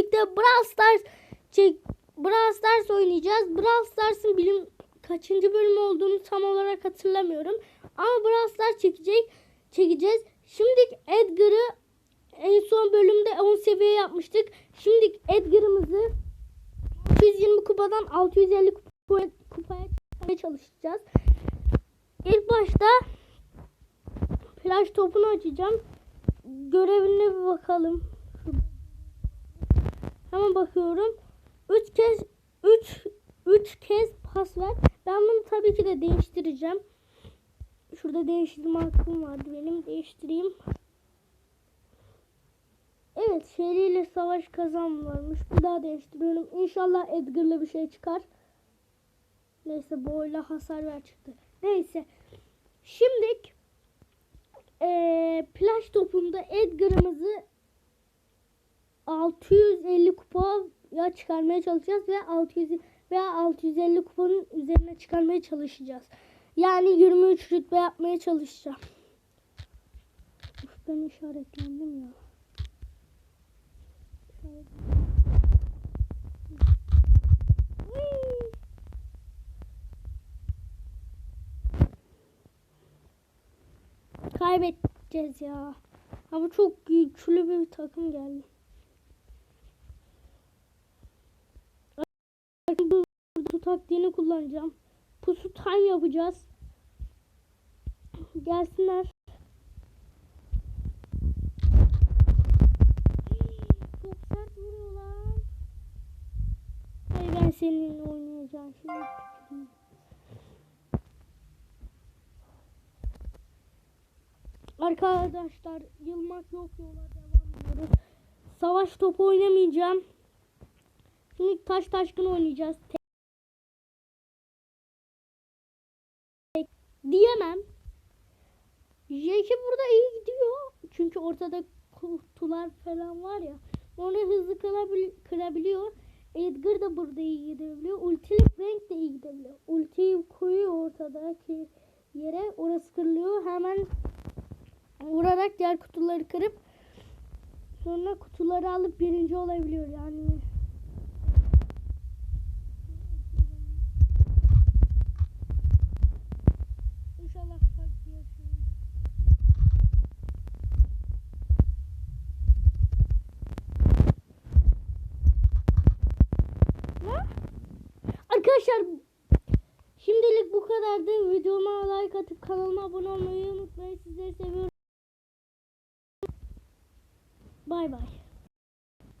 birlikte Brawl Stars çek Brawl Stars oynayacağız. Brawl Stars'ın bilim kaçıncı bölüm olduğunu tam olarak hatırlamıyorum. Ama Brawl Stars çekecek çekeceğiz. Şimdi Edgar'ı en son bölümde 10 seviye yapmıştık. Şimdi Edgar'ımızı 620 kupadan 650 kupaya, kupaya çıkarmaya çalışacağız. İlk başta flash topunu açacağım. Görevine bir bakalım. Hemen bakıyorum. 3 kez 3 3 kez pas ver. Ben bunu tabii ki de değiştireceğim. Şurada değiştirme hakkım vardı benim. Değiştireyim. Evet seriyle savaş kazan varmış. Bir daha değiştiriyorum. İnşallah Edgar'la bir şey çıkar. Neyse boyla hasar ver çıktı. Neyse. Şimdi eee plaj topunda Edgar'ımızı 650 kupaya çıkarmaya çalışacağız ve 600 veya 650 kupanın üzerine çıkarmaya çalışacağız. Yani 23 rütbe yapmaya çalışacağım. Uf, ben işaretlendim ya. Kaybedeceğiz ya. Ama çok güçlü bir takım geldi. Bu pusu taktiğini kullanacağım. Pusu time yapacağız. Gelsinler. Çok sert vuruyor lan. Hayır ben seninle oynayacağım şimdi. Arkadaşlar yılmak yok yola devam ediyoruz. Savaş topu oynamayacağım. Şimdi taş taşkın oynayacağız. Diyemem. Jeki burada iyi gidiyor. Çünkü ortada kutular falan var ya. Onu hızlı kırabil kırabiliyor. Edgar da burada iyi gidebiliyor. Ultili Frank de iyi gidebiliyor. Ultiyi koyuyor ortadaki yere. Orası kırılıyor. Hemen vurarak diğer kutuları kırıp sonra kutuları alıp birinci olabiliyor yani. Arkadaşlar şimdilik bu kadardı. Videoma like atıp kanalıma abone olmayı unutmayın. Sizleri seviyorum. Bay bay.